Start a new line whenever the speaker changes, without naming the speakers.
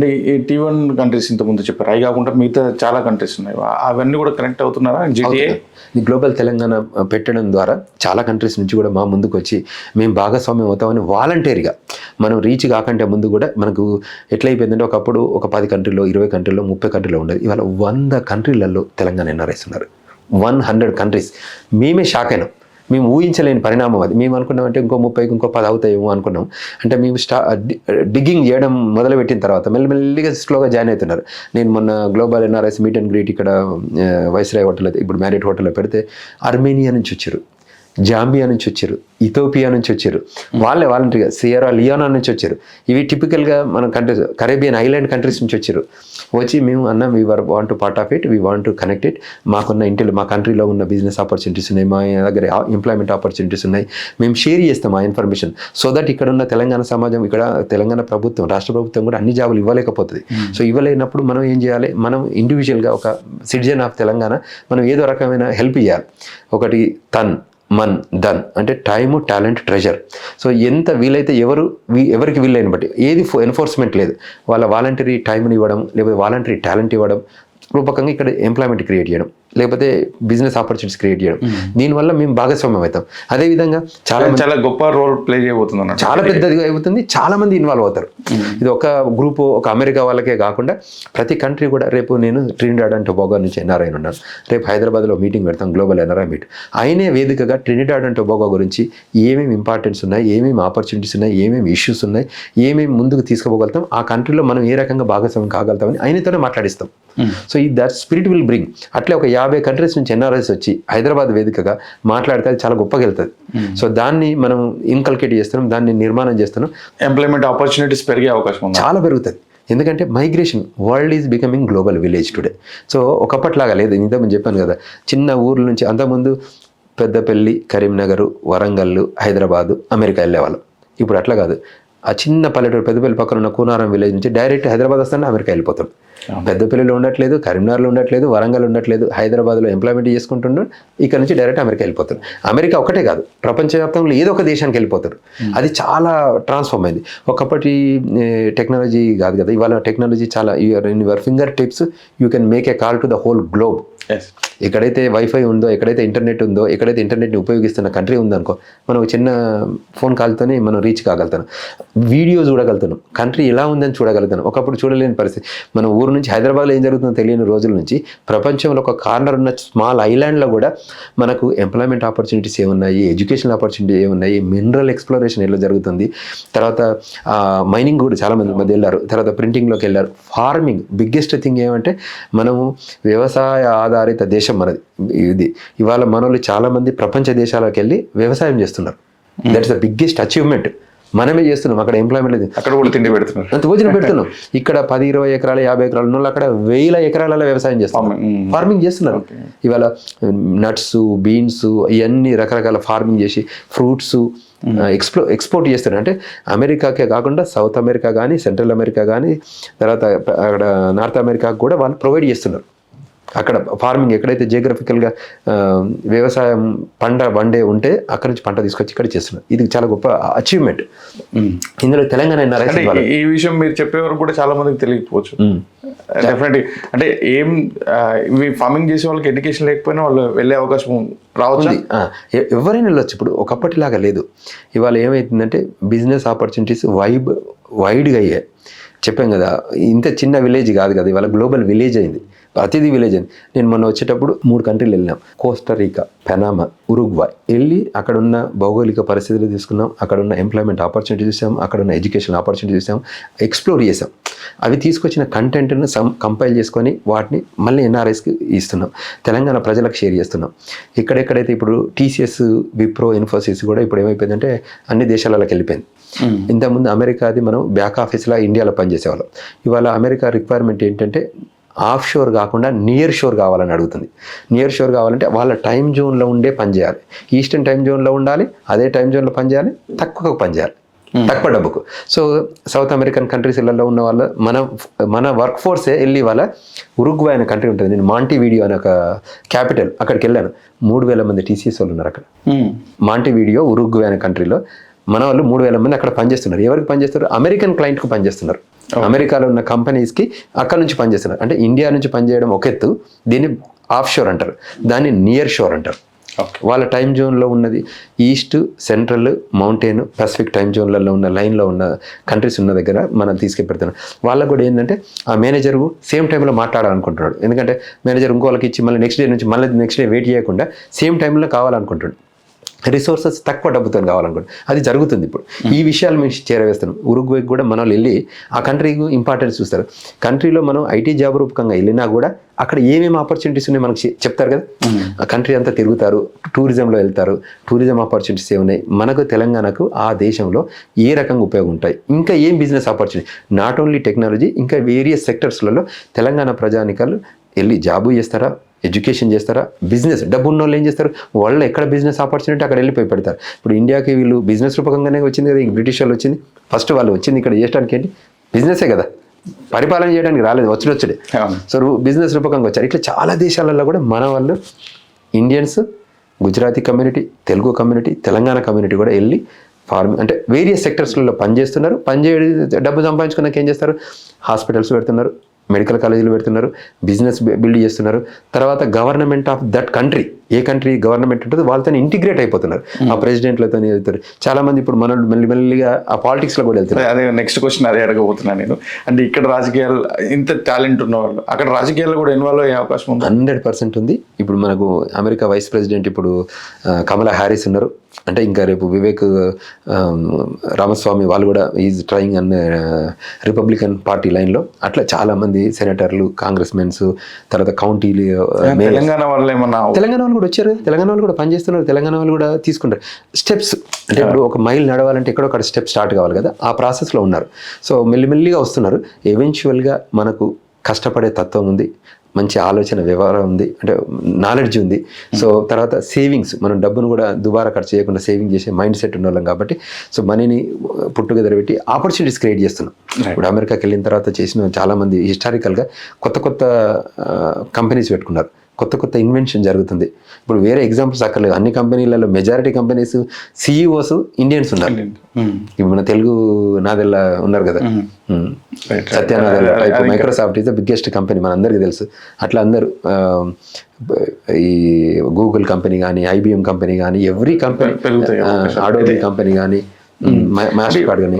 అంటే ఈ tea one countries ఇంత ముందు చెప్పారు. అవి కాకుండా మిగతా చాలా కంట్రీస్ ఉన్నాయి. అవన్నీ కూడా కనెక్ట్ అవుతున్నారా? జీటీఏ
ఈ గ్లోబల్ తెలంగాణ పెట్టడం ద్వారా చాలా కంట్రీస్ నుంచి కూడా మా ముందుకు వచ్చి మేము భాగస్వామ్యం అవుతామని వాలంటీర్గా మనం రీచ్ కాకంటే ముందు కూడా మనకు ఎట్లయిపోయిందంటే ఒకప్పుడు ఒక పది కంట్రీలో ఇరవై కంట్రీలో ముప్పై కంట్రీలో ఉండేది. ఇవాళ వంద కంట్రీలలో తెలంగాణ ఎన్ఆర్ఐస్ ఉన్నారు. వన్ హండ్రెడ్ కంట్రీస్ మేమే షాక్ అయినాం. మేము ఊహించలేని పరిణామం అది. మేము అనుకున్నాం అంటే ఇంకో ముప్పైకి ఇంకో పది అవుతాయేమో అనుకున్నాం. అంటే మేము స్టా డిగ్గింగ్ చేయడం మొదలుపెట్టిన తర్వాత మెల్లిమెల్లిగా స్లోగా జాయిన్ అవుతున్నారు. నేను మొన్న global NRIs meet and greet ఇక్కడ వైస్రాయ్ హోటల్ ఇప్పుడు మ్యారేట్ హోటల్లో పెడితే అర్మేనియా నుంచి వచ్చారు. జాంబియా నుంచి వచ్చారు ఇథోపియా నుంచి వచ్చారు. వాళ్ళే వాలంటరీగా సియరా లియోనా నుంచి వచ్చారు. ఇవి టిపికల్గా మన కంట్రీస్ కరేబియన్ ఐలాండ్ కంట్రీస్ నుంచి వచ్చారు. వచ్చి మేము అన్న we were want to part of it we want to connect it మాకున్న ఇంటిలో మా కంట్రీలో ఉన్న బిజినెస్ ఆపర్చునిటీస్ ఉన్నాయి మా దగ్గర ఎంప్లాయ్మెంట్ ఆపర్చునిటీస్ ఉన్నాయి. మేము షేర్ చేస్తాం ఆ ఇన్ఫర్మేషన్ సో దట్ ఇక్కడ ఉన్న తెలంగాణ సమాజం ఇక్కడ తెలంగాణ ప్రభుత్వం రాష్ట్ర ప్రభుత్వం కూడా అన్ని జాబులు ఇవ్వలేకపోతుంది. సో ఇవ్వలేనప్పుడు మనం ఏం చేయాలి? మనం ఇండివిజువల్గా ఒక సిటిజన్ ఆఫ్ తెలంగాణ మనం ఏదో రకమైన హెల్ప్ చేయాలి ఒకటి తన్. మన్ దన్ అంటే టైము టాలెంట్ ట్రెజర్. సో ఎంత వీలైతే ఎవరు వీ- ఎవరికి వీలైన బట్టి ఏది ఎన్ఫోర్స్మెంట్ లేదు. వాళ్ళ వాలంటరీ టైంని ఇవ్వడం లేకపోతే వాలంటరీ టాలెంట్ ఇవ్వడం రూపకంగా ఇక్కడ ఎంప్లాయ్మెంట్ క్రియేట్ చేయడం. లేకపోతే బిజినెస్ ఆపర్చునిటీస్ క్రియేట్ చేయడం. దీనివల్ల మేము భాగస్వామ్యం అవుతాం. అదేవిధంగా చాలా
చాలా గొప్ప రోల్ ప్లే చేయబోతుంది
చాలా పెద్దదిగా అవుతుంది చాలా మంది ఇన్వాల్వ్ అవుతారు. ఇది ఒక గ్రూప్ ఒక అమెరికా వాళ్ళకే కాకుండా ప్రతి కంట్రీ కూడా రేపు నేను ట్రినిడాడ్ అండ్ టొబాగో నుంచి ఎన్ఆర్ఐ ఉన్నాను. రేపు హైదరాబాద్లో మీటింగ్ పెడతాం గ్లోబల్ ఎన్ఆర్ఐ మీట్ ఆయనే వేదికగా ట్రినిడాడ్ అండ్ టొబాగో గురించి ఏమేమి ఇంపార్టెన్స్ ఉన్నాయి ఏమేమి ఆపర్చునిటీస్ ఉన్నాయి ఏమేమి ఇష్యూస్ ఉన్నాయి ఏమేమి ముందుకు తీసుకుపోగలుగుతాం ఆ కంట్రీలో మనం ఏ రకంగా భాగస్వామ్యం కాగలుగుతామని ఆయనతోనే మాట్లాడిస్తాం. సో ఈ దట్ స్పిరిట్ విల్ బ్రింగ్ అట్లే ఒక యాభై కంట్రీస్ నుంచి ఎన్ఆర్ఎస్ వచ్చి హైదరాబాద్ వేదికగా మాట్లాడితే అది చాలా గొప్పగా వెళ్తుంది. సో దాన్ని మనం ఇన్కల్కేట్ చేస్తున్నాం దాన్ని నిర్మాణం చేస్తున్నాం.
ఎంప్లాయ్మెంట్ ఆపర్చునిటీస్ పెరిగే అవకాశం ఉంది?
చాలా పెరుగుతుంది. ఎందుకంటే migration world is becoming global village today so ఒకప్పట్లాగా లేదు ఇంతకుముందు చెప్పాను కదా చిన్న ఊర్ల నుంచి అంతకుముందు పెద్దపల్లి కరీంనగర్ వరంగల్ హైదరాబాదు అమెరికా వెళ్ళేవాళ్ళం. ఇప్పుడు అట్లా కాదు. ఆ చిన్న పల్లెటూరు పెద్దపల్లి పక్కన ఉన్న కూనారం విలేజ్ నుంచి డైరెక్ట్ హైదరాబాద్ వస్తానే అమెరికా వెళ్ళిపోతాం. పెద్దపల్లిలో ఉండట్లేదు కరీంనగర్లో ఉండట్లేదు వరంగల్ ఉండట్లేదు హైదరాబాద్లో ఎంప్లాయ్మెంట్ చేసుకుంటుండ్రు ఇక్కడ నుంచి డైరెక్ట్ అమెరికా వెళ్ళిపోతారు అమెరికా ఒకటే కాదు ప్రపంచవ్యాప్తంలో ఏదో ఒక దేశానికి వెళ్ళిపోతారు అది చాలా ట్రాన్స్ఫార్మ్ అయింది. ఒకప్పటి టెక్నాలజీ కాదు కదా ఇవాళ టెక్నాలజీ చాలా in your finger tips you can make a call to the whole globe ఎక్కడైతే వైఫై ఉందో ఎక్కడైతే ఇంటర్నెట్ ఉందో ఎక్కడైతే ఇంటర్నెట్ని ఉపయోగిస్తున్న కంట్రీ ఉందనుకో మనం ఒక చిన్న ఫోన్ కాల్తోనే మనం రీచ్ కాగలుగుతాం వీడియో చూడగలుగుతున్నాం. కంట్రీ ఎలా ఉందని చూడగలుగుతాం ఒకప్పుడు చూడలేని పరిస్థితి. మన ఊరు నుంచి హైదరాబాద్లో ఏం జరుగుతుందో తెలియని రోజుల నుంచి ప్రపంచంలో ఒక కార్నర్ ఉన్న స్మాల్ ఐలాండ్లో కూడా మనకు ఎంప్లాయ్మెంట్ ఆపర్చునిటీస్ ఏమున్నాయి ఎడ్యుకేషనల్ ఆపర్చునిటీ ఏమున్నాయి మినరల్ ఎక్స్ప్లోరేషన్ ఎలా జరుగుతుంది తర్వాత మైనింగ్ కూడా చాలా మంది మధ్య వెళ్ళారు తర్వాత ప్రింటింగ్లోకి వెళ్ళారు. ఫార్మింగ్ బిగ్గెస్ట్ థింగ్ ఏమంటే మనము వ్యవసాయ ఆధారిత దేశం మనది. ఇది ఇవాళ మనోళ్ళు చాలా మంది ప్రపంచ దేశాలకు వెళ్ళి వ్యవసాయం చేస్తున్నారు. That's the biggest achievement. మనమే చేస్తున్నాం. అక్కడ ఎంప్లాయ్మెంట్ లేదు.
అక్కడ కూడా తిండి పెడుతున్నారు.
అంత భోజనం పెడుతున్నాం. ఇక్కడ పది ఇరవై ఎకరాలు యాభై ఎకరాలు ఉన్న వాళ్ళు అక్కడ వేల ఎకరాలలో వ్యవసాయం చేస్తున్నారు.
mm.
ఫార్మింగ్ చేస్తున్నారు. ఇవాళ నట్స్ బీన్స్ ఇవన్నీ రకరకాల ఫార్మింగ్ చేసి ఫ్రూట్స్ ఎక్స్ప్లో ఎక్స్పోర్ట్ చేస్తున్నారు. అంటే అమెరికాకే కాకుండా సౌత్ అమెరికా కానీ సెంట్రల్ అమెరికా కానీ తర్వాత అక్కడ నార్త్ అమెరికాకు కూడా వాళ్ళు ప్రొవైడ్ చేస్తున్నారు. అక్కడ ఫార్మింగ్ ఎక్కడైతే జియోగ్రఫికల్గా వ్యవసాయం పంట వండే ఉంటే అక్కడ నుంచి పంట తీసుకొచ్చి ఇక్కడ చేస్తున్నారు. ఇది చాలా గొప్ప అచీవ్మెంట్ ఇందులో తెలంగాణ
ఈ- విషయం మీరు చెప్పే వరకు కూడా చాలా మందికి తెలియకపోవచ్చు. డెఫినెట్ అంటే ఏం ఆ, ఇవి ఫార్మింగ్ చేసే వాళ్ళకి ఎడ్యుకేషన్ లేకపోయినా వాళ్ళు వెళ్ళే అవకాశం రావచ్చు?
ఎవరైనా వెళ్ళొచ్చు. ఇప్పుడు ఒకప్పటిలాగా లేదు. ఇవాళ ఏమైతుందంటే బిజినెస్ ఆపర్చునిటీస్ వైబ్ వైడ్గా అయ్యాయి. చెప్పాం కదా ఇంత చిన్న విలేజ్ కాదు కదా ఇవాళ గ్లోబల్ విలేజ్ అయింది. ప్రతిదీ విలేజ్ అయింది నేను మొన్న వచ్చేటప్పుడు మూడు కంట్రీలు వెళ్ళినాం. Costa Rica Panama Uruguay. వెళ్ళి అక్కడ ఉన్న భౌగోళిక పరిస్థితులు తీసుకున్నాం. అక్కడ ఉన్న ఎంప్లాయ్మెంట్ ఆపర్చునిటీ చూసాం. అక్కడ ఉన్న ఎడ్యుకేషన్ ఆపర్చునిటీ చూసాం. ఎక్స్ప్లోర్ చేసాం. అవి తీసుకొచ్చిన కంటెంట్ను సమ్ కంపైల్ చేసుకొని వాటిని మళ్ళీ ఎన్ఆర్ఐస్కి ఇస్తున్నాం. తెలంగాణ ప్రజలకు షేర్ చేస్తున్నాం. ఎక్కడెక్కడైతే ఇప్పుడు టీసీఎస్ విప్రో ఇన్ఫోసిస్ కూడా ఇప్పుడు ఏమైపోయిందంటే అన్ని దేశాలలోకి వెళ్ళిపోయింది. ఇంతకుముందు అమెరికాది మనం బ్యాక్ ఆఫీస్లో ఇండియాలో పనిచేసేవాళ్ళం. ఇవాళ అమెరికా రిక్వైర్మెంట్ ఏంటంటే ఆఫ్ షోర్ కాకుండా నియర్ షోర్ కావాలని అడుగుతుంది. నియర్ షోర్ కావాలంటే వాళ్ళ టైం జోన్లో ఉండే పని చేయాలి. ఈస్టర్న్ టైం జోన్లో ఉండాలి అదే టైం జోన్లో పని చేయాలి తక్కువ పని చేయాలి. తక్కువ డబ్బుకు. సో సౌత్ అమెరికన్ కంట్రీస్లలో ఉన్న వాళ్ళ మన మన వర్క్ ఫోర్సే వెళ్ళి వాళ్ళ ఉరుగ్వాయ్ అనే కంట్రీ ఉంటుంది. నేను మాంటీ వీడియో అనే ఒక క్యాపిటల్ అక్కడికి వెళ్ళాను. మూడు వేల మంది టీసీఎస్ వాళ్ళు ఉన్నారు అక్కడ. మాంటీ వీడియో ఉరుగ్వే అనే కంట్రీలో మన వాళ్ళు మూడు వేల మంది అక్కడ పనిచేస్తున్నారు. ఎవరికి పనిచేస్తారు? అమెరికన్ క్లయింట్కి పనిచేస్తున్నారు. అమెరికాలో ఉన్న కంపెనీస్కి అక్కడ నుంచి పనిచేస్తున్నారు. అంటే ఇండియా నుంచి పనిచేయడం ఒక ఎత్తు దీన్ని ఆఫ్ షోర్ అంటారు. దాన్ని నియర్ షోర్ అంటారు.
ఓకే.
వాళ్ళ టైం జోన్లో ఉన్నది East Central Mountain Pacific time జోన్లలో ఉన్న లైన్లో ఉన్న కంట్రీస్ ఉన్న దగ్గర మనం తీసుకెళ్తున్నాం. వాళ్ళకు కూడా ఏంటంటే ఆ మేనేజర్ సేమ్ టైంలో మాట్లాడాలనుకుంటున్నాడు. ఎందుకంటే మేనేజర్ ఇంకో వాళ్ళకి ఇచ్చి మళ్ళీ నెక్స్ట్ డే నుంచి మళ్ళీ నెక్స్ట్ డే వెయిట్ చేయకుండా సేమ్ టైంలో కావాలనుకుంటున్నాడు. రిసోర్సెస్ తక్కువ డబ్బుతో కావాలనుకోండి. అది జరుగుతుంది ఇప్పుడు. ఈ విషయాలు మేము చేరవేస్తున్నాం. ఉరుగ్వేకి కూడా మన వాళ్ళు ఆ కంట్రీకి ఇంపార్టెన్స్ చూస్తారు. కంట్రీలో మనం ఐటీ జాబ్ రూపకంగా వెళ్ళినా కూడా అక్కడ ఏమేమి ఆపర్చునిటీస్ ఉన్నాయి మనకి చెప్తారు కదా? ఆ కంట్రీ అంతా తిరుగుతారు టూరిజంలో వెళ్తారు టూరిజం ఆపర్చునిటీస్ ఏమున్నాయి మనకు తెలంగాణకు ఆ దేశంలో ఏ రకంగా ఉపయోగం ఉంటాయి? ఇంకా ఏం business opportunity not only technology ఇంకా వేరియస్ సెక్టర్స్లలో తెలంగాణ ప్రజానికాలు వెళ్ళి జాబు చేస్తారా? ఎడ్యుకేషన్ చేస్తారా? బిజినెస్ డబ్బు ఉన్న వాళ్ళు ఏం చేస్తారు? వాళ్ళు ఎక్కడ బిజినెస్ ఆపర్చునిటీ అక్కడ వెళ్ళిపోయి పెడతారు. ఇప్పుడు ఇండియాకి వీళ్ళు బిజినెస్ రూపకంగానే వచ్చింది కదా ఇంక బ్రిటిష్ వాళ్ళు వచ్చింది. ఫస్ట్ వాళ్ళు వచ్చింది ఇక్కడ చేయడానికి ఏంటి? బిజినెసే కదా. పరిపాలన చేయడానికి రాలేదు వచ్చుడు వచ్చుడే.
అవును.
సో బిజినెస్ రూపకంగా వచ్చారు. ఇట్లా చాలా దేశాలలో కూడా మన వాళ్ళు Indians Gujarati community Telugu community Telangana community కూడా వెళ్ళి ఫార్మ్ అంటే వేరియస్ సెక్టర్స్లలో పనిచేస్తున్నారు. పనిచేయడం డబ్బు సంపాదించుకున్నాక ఏం చేస్తారు? హాస్పిటల్స్ పెడుతున్నారు. మెడికల్ కాలేజీలు పెడుతున్నారు బిజినెస్ బిల్డ్ చేస్తున్నారు. తర్వాత government of that country a country government ఉంటుందో వాళ్ళతో ఇంటిగ్రేట్ అయిపోతున్నారు. ఆ ప్రెసిడెంట్లతో వెళ్తారు చాలా మంది ఇప్పుడు మన మెల్లి మెల్లిగా ఆ పాలిటిక్స్లో కూడా వెళ్తున్నారు.
అదే నెక్స్ట్ క్వశ్చన్ అదే అడగబోతున్నా నేను. అంటే ఇక్కడ రాజకీయాలు ఇంత టాలెంట్ ఉన్న వాళ్ళు అక్కడ రాజకీయాల్లో కూడా ఇన్వాల్వ్ అయ్యే అవకాశం ఉంది?
హండ్రెడ్ పర్సెంట్ ఉంది. ఇప్పుడు మనకు అమెరికా వైస్ ప్రెసిడెంట్ ఇప్పుడు కమలా హ్యారిస్ ఉన్నారు. అంటే ఇంకా రేపు వివేక్ రామస్వామి వాళ్ళు కూడా ఈజ్ ట్రయింగ్ అన్న రిపబ్లికన్ పార్టీ లైన్లో. అట్లా చాలా మంది సెనేటర్లు కాంగ్రెస్ మెన్స్ తర్వాత కౌంటీలు
తెలంగాణ వల్ల ఏమన్నా
తెలంగాణ వాళ్ళు కూడా వచ్చారు. తెలంగాణ వాళ్ళు కూడా పనిచేస్తున్నారు. తెలంగాణ వాళ్ళు కూడా తీసుకుంటారు. స్టెప్స్. అంటే ఇప్పుడు ఒక మైల్ నడవాలంటే ఎక్కడో ఒక స్టెప్ స్టార్ట్ కావాలి కదా. ఆ ప్రాసెస్లో ఉన్నారు. సో మెల్లిమెల్లిగా వస్తున్నారు. ఎవెన్చువల్గా మనకు కష్టపడే తత్వం ఉంది. మంచి ఆలోచన వ్యవహారం ఉంది. అంటే నాలెడ్జ్ ఉంది. సో తర్వాత సేవింగ్స్ మనం డబ్బును కూడా దుబారా ఖర్చు చేయకుండా సేవింగ్ చేసే మైండ్ సెట్ ఉన్న వాళ్ళం కాబట్టి సో మనీని పుట్టుగదర పెట్టి ఆపర్చునిటీస్ క్రియేట్ చేస్తున్నాం. ఇప్పుడు అమెరికాకి వెళ్ళిన తర్వాత చేసిన చాలామంది హిస్టారికల్గా కొత్త కొత్త కంపెనీస్ పెట్టుకున్నారు. కొత్త కొత్త ఇన్వెన్షన్ జరుగుతుంది. ఇప్పుడు వేరే ఎగ్జాంపుల్స్ అక్కర్లేదు. అన్ని కంపెనీలలో మెజారిటీ కంపెనీస్ సిఇఓస్ ఇండియన్స్ ఉన్నారు.
ఉమ్.
ఇప్పుడు మన తెలుగు నాదెల్లా ఉన్నారు కదా. Satya Nadella Microsoft is the biggest company మన అందరికీ తెలుసు. అట్లా అందరూ ఈ గూగుల్ కంపెనీ కానీ ఐబిఎం కంపెనీ కానీ ఎవ్రీ కంపెనీ. అడోబీ కంపెనీ కానీ మాస్టర్ కార్డ్ కానీ